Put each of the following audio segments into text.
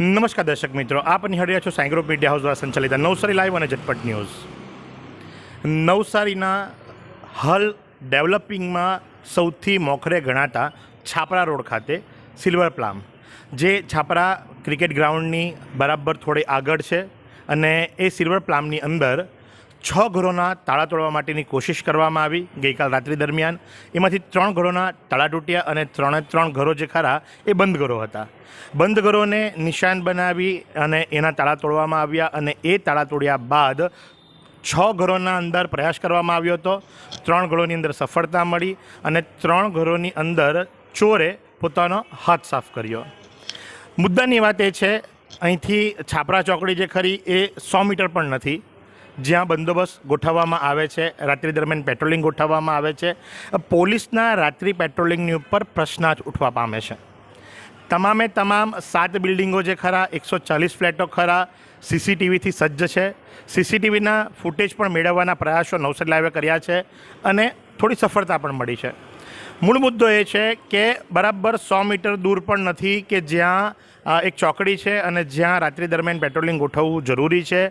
નમસ્કાર દર્શક મિત્રો, આપ નિહાળી છો સાંઈ ગ્રુપ મીડિયા હાઉસ દ્વારા સંચાલિત નવસારી લાઈવ અને ઝટપટ ન્યૂઝ. નવસારીના હાલ ડેવલપિંગમાં સૌથી મોખરે ગણાતા છાપરા રોડ ખાતે સિલ્વર પ્લામ, જે છાપરા ક્રિકેટ ગ્રાઉન્ડની બરાબર થોડી આગળ છે અને એ સિલ્વર પ્લામની અંદર છ ઘરોના તાળા તોડવા માટેની કોશિશ કરવામાં આવી ગઈકાલ રાત્રિ દરમિયાન. એમાંથી ત્રણ ઘરોના તાળા તૂટ્યા અને ત્રણે ત્રણ ઘરો જે ખરા એ બંધ ઘરો હતા. બંધ ઘરોને નિશાન બનાવી અને એના તાળા તોડવામાં આવ્યા અને એ તાળા તોડ્યા બાદ છ ઘરોના અંદર પ્રયાસ કરવામાં આવ્યો હતો. ત્રણ ઘરોની અંદર સફળતા મળી અને ત્રણ ઘરોની અંદર ચોરે પોતાનો હાથ સાફ કર્યો. મુદ્દાની વાત એ છે, અહીંથી છાપરા ચોકડી જે ખરી એ સો મીટર પણ નથી. જ્યાં બંદોબસ્ત ગોઠવવામાં આવે છે, રાત્રિ દરમિયાન પેટ્રોલિંગ ગોઠવવામાં આવે છે, પોલીસના રાત્રિ પેટ્રોલિંગની ઉપર પ્રશ્ન જ ઉઠવા પામે છે. તમામે તમામ સાત બિલ્ડિંગો જે ખરા, એકસો ચાલીસ ફ્લેટો ખરા, સીસીટીવીથી સજ્જ છે. સીસીટીવીના ફૂટેજ પણ મેળવવાના પ્રયાસો નવસારી લાઈવે કર્યા છે અને થોડી સફળતા પણ મળી છે. મૂળ મુદ્દો એ છે કે બરાબર સો મીટર દૂર પણ નથી કે જ્યાં એક ચોકડી છે અને જ્યાં રાત્રિ દરમિયાન પેટ્રોલિંગ ગોઠવવું જરૂરી છે.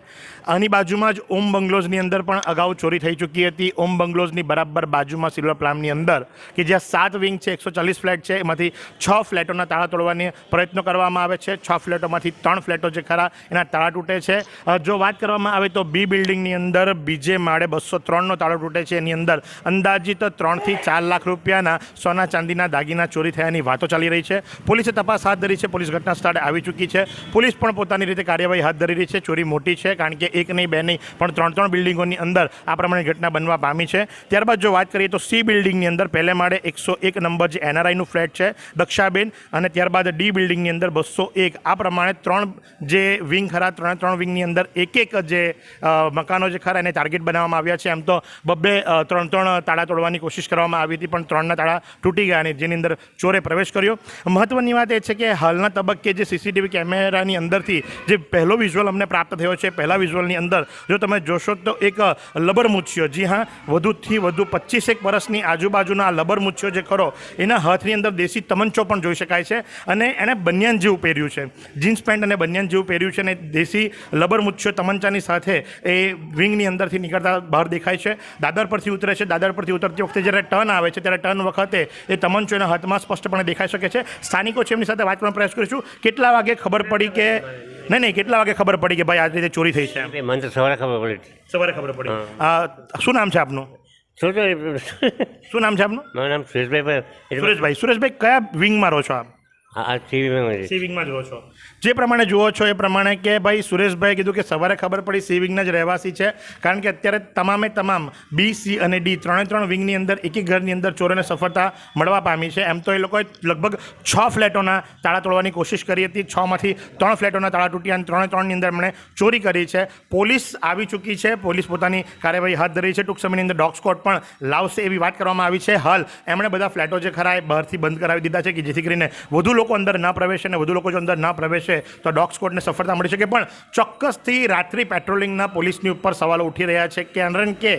આની બાજુમાં જ ઓમ બંગ્લોઝની અંદર પણ અગાઉ ચોરી થઈ ચૂકી હતી. ઓમ બંગલોઝની બરાબર બાજુમાં સિલ્વર પ્લામની અંદર, કે જ્યાં સાત વિંગ છે, એકસો ચાલીસ ફ્લેટ છે, એમાંથી છ ફ્લેટોના તાળા તોડવાની પ્રયત્નો કરવામાં આવે છે. છ ફ્લેટોમાંથી ત્રણ ફ્લેટો જે ખરા એના તાળા તૂટે છે. જો વાત કરવામાં આવે તો બી બિલ્ડિંગની અંદર બીજે માળે બસો ત્રણનો તાળો તૂટે છે. એની અંદર અંદાજિત ત્રણથી ચાર લાખ રૂપિયાના સોના ચાંદીના દાગીના ચોરી થયાની વાતો ચાલી રહી છે. પોલીસે તપાસ હાથ ધરી છે. પોલીસ ઘટના સ્થળે આવી ચૂકી છે. પોલીસ પણ પોતાની રીતે કાર્યવાહી હાથ ધરી રહી છે. ચોરી મોટી છે, કારણ કે એક નહીં, બે નહીં, પણ ત્રણ ત્રણ બિલ્ડિંગોની અંદર આ પ્રમાણે ઘટના બનવા પામી છે. ત્યારબાદ જો વાત કરીએ તો સી બિલ્ડિંગની અંદર પહેલે માળે એકસો એક નંબર જે એનઆરઆઈનું ફ્લેટ છે, દક્ષાબેન, અને ત્યારબાદ ડી બિલ્ડિંગની અંદર બસો એક. આ પ્રમાણે ત્રણ જે વિંગ ખરા, ત્રણે ત્રણ વિંગની અંદર એક એક જે મકાનો જે ખરા એને ટાર્ગેટ બનાવવામાં આવ્યા છે. એમ તો બબ્બે ત્રણ ત્રણ તાળા તોડવાની કોશિશ કરવામાં આવી હતી, પણ ત્રણના તાળા તૂટી ગયા અને જેની અંદર ચોરે પ્રવેશ કર્યો. મહત્વની વાત એ છે કે હાલના તબક્કે જે સીસીટીવી કેમેરાની અંદરથી જે પહેલો વિઝ્યુઅલ અમને પ્રાપ્ત થયો છે, પહેલા વિઝ્યુઅલની અંદર, જો તમે જોશો તો એક લબર મુચ્છિયો જી હા, વધુથી વધુ પચીસેક વર્ષની આજુબાજુના આ લબર મુચ્છિયો જે ખરો, એના હાથની અંદર દેશી તમંચો પણ જોઈ શકાય છે અને એણે બનિયાન જેવું પહેર્યું છે. જીન્સ પેન્ટ અને બનિયાન જેવું પહેર્યું છે અને દેશી લબર મુચ્છિયો તમંચાની સાથે એ વિંગની અંદરથી નીકળતા બહાર દેખાય છે. દાદર પરથી ઉતરે છે. દાદર પરથી ઉતરતી વખતે જ્યારે ટર્ન આવે છે, ત્યારે ટર્ન વખતે એ તમંચો એના હાથમાં સ્પષ્ટપણે દેખાઈ શકે છે. સ્થાનિકો છે એમની સાથે વાત પ્રયાસ કરીશું. કેટલા વાગે ખબર પડી કે નહીં નહીં કેટલા વાગે ખબર પડી કે ભાઈ આ રીતે ચોરી થઈ છે? મને તો સવારે ખબર પડી. સવારે ખબર પડી. શું નામ છે આપનું? શું નામ છે આપનું? મારું નામ સુરેશભાઈ સુરેશભાઈ. સુરેશભાઈ કયા વિંગમાં રહો છો આપ? જ પ્રમાણે જુઓ છો એ પ્રમાણે કે ભાઈ સુરેશભાઈ કીધું કે સવારે ખબર પડી સી વિંગના જ રહેવાસી છે, કારણ કે અત્યારે તમામે તમામ બી સી અને ડી ત્રણે ત્રણ વિંગની અંદર, એક એક ઘરની અંદર ચોરોને સફળતા મળવા પામી છે. એમ તો એ લોકોએ લગભગ છ ફ્લેટોના તાળા તોડવાની કોશિશ કરી હતી. છમાંથી ત્રણ ફ્લેટોના તાળા તૂટ્યા અને ત્રણે ત્રણની અંદર એમણે ચોરી કરી છે. પોલીસ આવી ચૂકી છે. પોલીસ પોતાની કાર્યવાહી હાથ ધરી છે. ટૂંક સમયની અંદર ડોગ સ્કોટ પણ લાવશે એવી વાત કરવામાં આવી છે. હાલ એમણે બધા ફ્લેટો જે ખરા એ બહારથી બંધ કરાવી દીધા છે કે જેથી કરીને વધુ લોકો અંદર ના પ્રવેશે અને વધુ લોકો જો અંદર ના પ્રવેશે તો ડોગ સ્કોડને સફળતા મળી શકે. પણ ચોક્કસથી રાત્રિ પેટ્રોલિંગના પોલીસની ઉપર સવાલો ઉઠી રહ્યા છે કારણ કે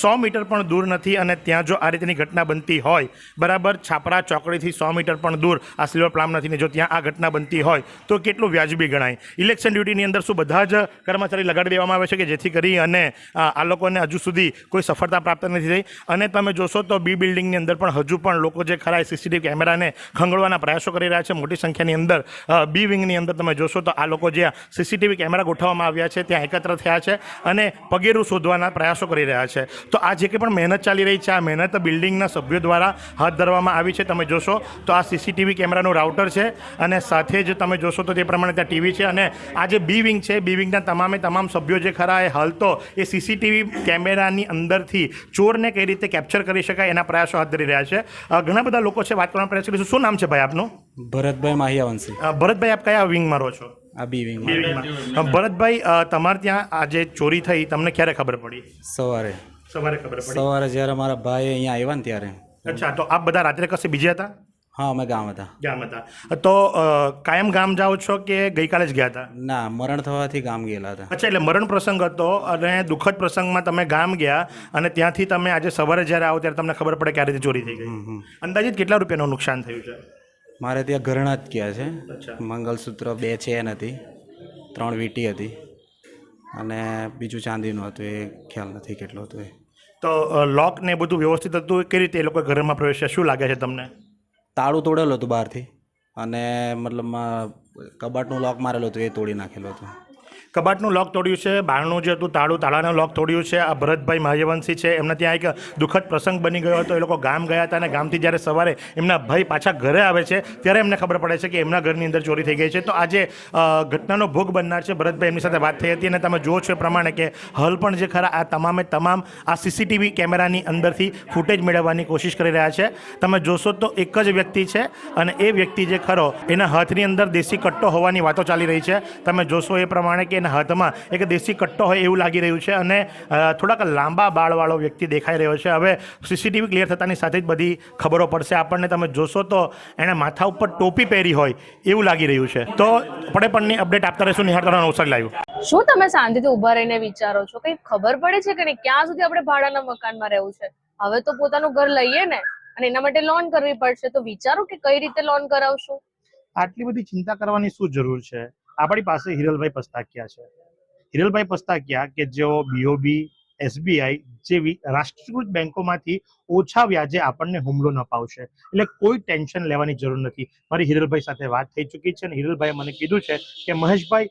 સો મીટર પણ દૂર નથી અને ત્યાં જો આ રીતની ઘટના બનતી હોય, બરાબર છાપરા ચોકડીથી સો મીટર પણ દૂર, આ સિલ્વર પ્લામ નથી ને જો ત્યાં આ ઘટના બનતી હોય તો કેટલું વ્યાજબી ગણાય? ઇલેક્શન ડ્યુટીની અંદર શું બધા જ કર્મચારી લગાડી દેવામાં આવે છે કે જેથી કરી અને આ આ લોકોને હજુ સુધી કોઈ સફળતા પ્રાપ્ત નથી થઈ? અને તમે જોશો તો બી બિલ્ડિંગની અંદર પણ હજુ પણ લોકો જે ખરા સીસીટીવી કેમેરાને ખંગળવાના પ્રયાસો કરી રહ્યા છે મોટી સંખ્યાની અંદર બી વિંગની અંદર તમે જોશો તો આ લોકો જે સીસીટીવી કેમેરા ગોઠવવામાં આવ્યા છે, ત્યાં એકત્ર થયા છે અને પગેરું શોધવાના પ્રયાસો કરી રહ્યા છે. તો આ જે કંઈ પણ મહેનત ચાલી રહી છે, આ મહેનત બિલ્ડિંગના સભ્યો દ્વારા હાથ ધરવામાં આવી છે, તમે જોશો તો આ સીસીટીવી કેમેરાનું રાઉટર છે અને સાથે જ તમે જોશો તો તે પ્રમાણે ત્યાં ટીવી છે અને આ જે બી વિંગ છે, બી વિંગના તમામે તમામ સભ્યો જે ખરા એ હાલ તો એ સીસીટીવી કેમેરાની અંદરથી ચોરને કઈ રીતે કેપ્ચર કરી શકાય એના પ્રયાસો હાથ ધરી રહ્યા છે. ઘણા બધા લોકો છે, વાત કરવાનો પ્રયાસ કરીશું. શું નામ છે ભાઈ આપનું? ભરતભાઈ માહિયાવંશી. ભરતભાઈ આપ કયા વિંગમાં રહો છો? આ બી વિંગમાં. ભરતભાઈ તમારે ત્યાં આજે ચોરી થઈ તમને ક્યારે ખબર પડી? સવારે. સવારે ખબર પડી? સવારે જ્યારે મારા ભાઈ અહીંયા આવ્યા ને ત્યારે. અચ્છા તો આપ બધા રાત્રે કશે બીજે હતા? હા અમે ગામ હતા. ગામ હતા. તો કાયમ ગામ જાઓ છો કે ગઈકાલે જ ગયા હતા? ના મરણ થવાથી ગામ ગયેલા હતા. અચ્છા એટલે મરણ પ્રસંગ હતો અને દુઃખદ પ્રસંગમાં તમે ગામ ગયા અને ત્યાંથી તમે આજે સવારે જ્યારે આવો ત્યારે તમને ખબર પડે કે આ રીતે ચોરી થઈ ગઈ. અંદાજિત કેટલા રૂપિયાનું નુકસાન થયું છે? મારે ત્યાં ઘરણા જ ક્યાં છે. મંગલસૂત્ર બે ચેન હતી ત્રણ વીંટી હતી. અને બીજું ચાંદીનું હતું એ ખ્યાલ નથી કેટલું હતું એ. તો લોક ને બધું વ્યવસ્થિત હતું કઈ રીતે એ લોકો ઘરમાં પ્રવેશ્યા? શું લાગે છે તમને? તાળું તોડેલું હતું બહારથી. અને મતલબમાં કબાટનું લોક મારેલું હતું એ તોડી નાખેલું હતું. કબાટનું લોક તોડ્યું છે, બારણું જે હતું તાળું, તાળાનું લોક તોડ્યું છે, આ ભરતભાઈ મહાયવંશી છે, એમના ત્યાં એક દુઃખદ પ્રસંગ બની ગયો હતો, એ લોકો ગામ ગયા હતા અને ગામથી જ્યારે સવારે એમના ભાઈ પાછા ઘરે આવે છે, ત્યારે એમને ખબર પડે છે કે એમના ઘરની અંદર ચોરી થઈ ગઈ છે. તો આજે ઘટનાનો ભોગ બનનાર છે ભરતભાઈ, એમની સાથે વાત થઈ હતી અને તમે જુઓ છો એ પ્રમાણે કે હાલ પણ જે ખરા આ તમામે તમામ આ સીસીટીવી કેમેરાની અંદરથી ફૂટેજ મેળવવાની કોશિશ કરી રહ્યા છે. તમે જોશો તો એક જ વ્યક્તિ છે અને એ વ્યક્તિ જે ખરો, એના હાથની અંદર દેશી કટ્ટો હોવાની વાતો ચાલી રહી છે. તમે જોશો એ પ્રમાણે કે એના હાથમાં એક દેશી કટ્ટો હોય એવું લાગી રહ્યું છે અને થોડાક લાંબા બાળવાળો વ્યક્તિ દેખાઈ રહ્યો છે. હવે સીસીટીવી ક્લિયર થતાની સાથે જ બધી ખબરો પડશે. આપણને તમે જોશો તો એણે માથા ઉપર ટોપી પહેરી હોય એવું લાગી રહ્યું છે. તો પડે પણની અપડેટ આપતા રહીશું. નિહાળતા અવસર લાવ્યું શું તમે શાંતિથી ઊભા રહીને વિચારો છો? કઈ ખબર પડે છે કે નહીં? ક્યાં સુધી આપણે ભાડાના મકાનમાં રહેવું છે? હવે તો પોતાનું ઘર લઈએ ને અને એના માટે લોન કરવી પડશે. તો વિચારો કે કઈ રીતે લોન કરાવશું? આટલી બધી ચિંતા કરવાની શું જરૂર છે? આપણી પાસે હિરલભાઈ પસ્તાકિયા છે. હિરલભાઈ પસ્તાકિયા કે જેઓ બીઓબી એસબીઆઈ જેવી રાષ્ટ્રીયકૃત બેંકોમાંથી ઓછા વ્યાજે આપણને હુમલો ન અપાવશે. એટલે કોઈ ટેન્શન લેવાની જરૂર નથી. મારી હિરલભાઈ સાથે વાત થઈ ચૂકી છે અને હિરલભાઈએ મને કીધું છે કે મહેશભાઈ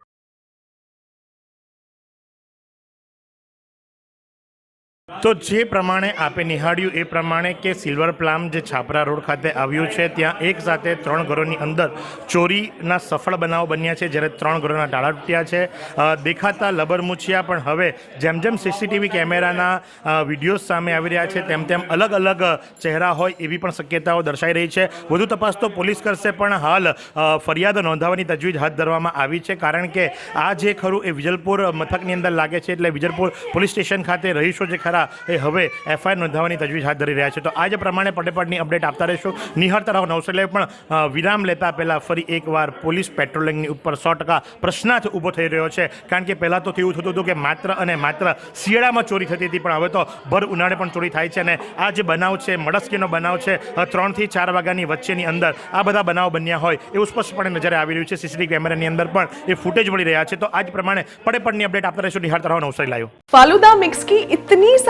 તો જે પ્રમાણે આપે નિહાળ્યું એ પ્રમાણે કે સિલ્વર પ્લામ જે છાપરા રોડ ખાતે આવ્યું છે, ત્યાં એક સાથે ત્રણ ઘરોની અંદર ચોરીના સફળ બનાવો બન્યા છે, જ્યારે ત્રણ ઘરોના ટાળા તૂટ્યા છે. દેખાતા લબરમુછિયા પણ હવે જેમ જેમ સીસીટીવી કેમેરાના વિડીયોઝ સામે આવી રહ્યા છે, તેમ તેમ અલગ અલગ ચહેરા હોય એવી પણ શક્યતાઓ દર્શાઈ રહી છે. વધુ તપાસ તો પોલીસ કરશે, પણ હાલ ફરિયાદ નોંધાવવાની તજવીજ હાથ ધરવામાં આવી છે, કારણ કે આ જે ખરું એ વિજલપુર મથકની અંદર લાગે છે, એટલે વિજલપુર પોલીસ સ્ટેશન ખાતે રહીશો જે ખરા દ્વારા એ હવે એફઆઈઆર નોંધાવવાની તજવીજ હાથ ધરી રહ્યા છે. તો આજે પ્રમાણે પટેપટની અપડેટ આપતા રહીશું. નિહળતા રહો નૌશલ્ય પણ વિરામ લેતા પહેલા ફરી એકવાર પોલીસ પેટ્રોલિંગની ઉપર સો ટકા પ્રશ્નાર્થ ઊભો થઈ રહ્યો છે. કારણ કે પહેલાં તો એવું થતું હતું કે માત્ર અને માત્ર શિયાળામાં ચોરી થતી હતી, પણ હવે તો ભર ઉનાળે પણ ચોરી થાય છે અને આ જે બનાવ છે, મડસ્કીનો બનાવ છે ત્રણથી ચાર વાગ્યાની વચ્ચેની અંદર આ બધા બનાવ બન્યા હોય એવું સ્પષ્ટપણે નજરે આવી રહ્યું છે. સીસીટીવી કેમેરાની અંદર પણ એ ફૂટેજ મળી રહ્યા છે. તો આજ પ્રમાણે પડે પડની અપડેટ આપતા રહીશું. નિહાળતા રહો નવસારી લાયો ફાલુદા મિક્સ કી ઇતની